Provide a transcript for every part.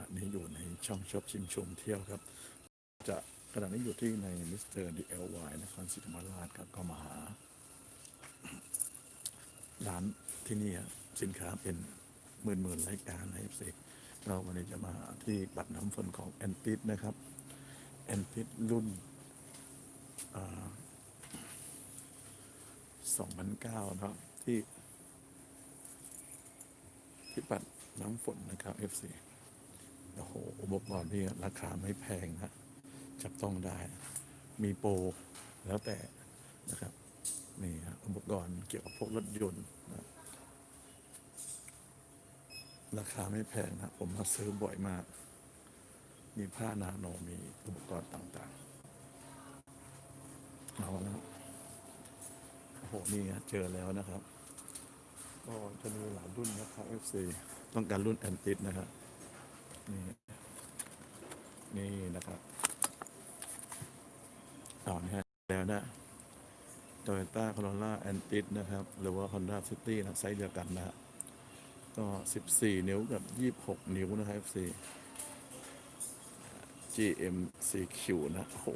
ะนี่อยู่ในช่องชอบชิมชมเที่ยวครับ จะขณะนี้อยู่ที่ในมิสเตอร์ดีเอลวนครศรีธรรมราชครับก็มาหา ร้านที่นี่สินค้าเป็นหมื่นหมื่นรายการในเอฟซีเราวันนี้จะมาที่บัตรน้ำฝนของแอนติสนะครับแอนติสรุ่นสองพันเก้าเนะที่ที่ปัดน้ำฝนนะครับ FC โอ้โหอุปกรณ์ที่ราคาไม่แพงนะจับต้องได้ มีโปรแล้วแต่นะครับ นี่ฮะอุปกรณ์เกี่ยวกับพวกรถยนต์นะราคาไม่แพงนะผมมาซื้อบ่อยมาก มีผ้านาโนมีอุปกรณ์ต่างๆเอาแล้วโอ้โหนี่ฮะเจอแล้วนะครับก็จะมีหลายรุ่นนะครับ FC ต้องการรุ่นแอนติสนะครับ นี่นี่นะครับต่อนี่ฮะแล้วนะ Toyota Corolla Antis นะครับ หรือว่า Honda City นะไซส์เดียวกันนะฮะก็ 14 นิ้วกับ 26 นิ้วนะครับ FC GM CQ นะโอ้โห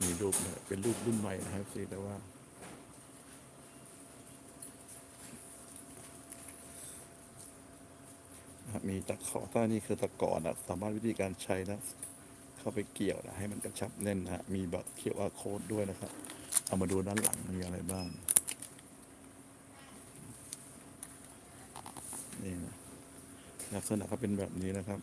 มีรูปเนี่ยเป็นรูปรุ่นใหม่นะครับ FC แต่ว่า นะครับ มีตะขอต้นี่คือตะกอนนะสามารถวิธีการใช้นะ เข้าไปเกี่ยวนะให้มันกระชับแน่นนะมีบัตรเขียวอาโค้ดด้วยนะครับ เอามาดูด้านหลังมีอะไรบ้าง นี่นะลักษณะก็เป็นแบบนี้นะครับ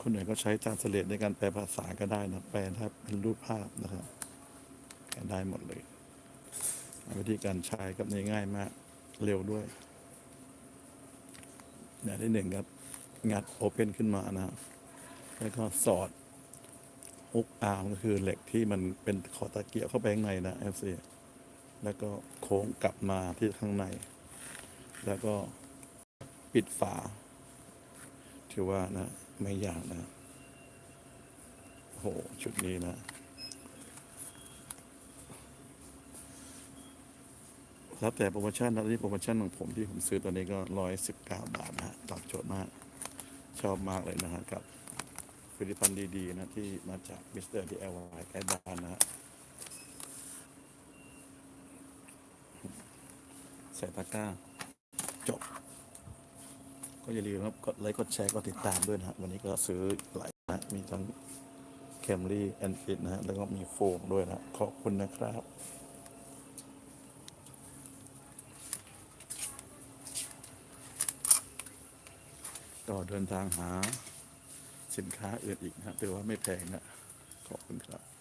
คนไหนก็ใช้จานเสลดในการแปลภาษาก็ได้นะ แปลถ้าเป็นรูปภาพนะครับได้หมดเลยวิธีการใช้กับง่ายมาก เร็วด้วยอย่างที่หนึ่งครับ งัดโอเพนขึ้นมานะแล้วก็สอดฮุกอาร์มก็คือเหล็กที่มันเป็นขอตะเกียบเข้าไปข้างในนะ FC แล้วก็โค้งกลับมาที่ข้างใน แล้วก็ปิดฝา ถือว่านะ ไม่ยากนะโอ้โหชุดนี้นะ แล้วแต่โปรโมชั่นนะที่โปรโมชั่นของผมที่ผมซื้อตัวนี้ก็ร้อยสิบเก้าบาทนะฮะตอบโจทย์มาก ชอบมากเลยนะฮะกับผลิตภัณฑ์ดีๆนะที่มาจากมิสเตอร์ดีเอลวายไกด์บ้านนะฮะใส่ตะกร้า จบ ก็อย่าลืมครับกดไลค์กดแชร์กดติดตามด้วยนะฮะวันนี้ก็ซื้อหลายนะมีทั้งแคมรี่แอนฟิตนะฮะแล้วก็มีโฟมด้วยนะขอบคุณนะครับ ก็เดินทางหาสินค้าอื่นอีกนะถือว่าไม่แพงนะขอบคุณครับ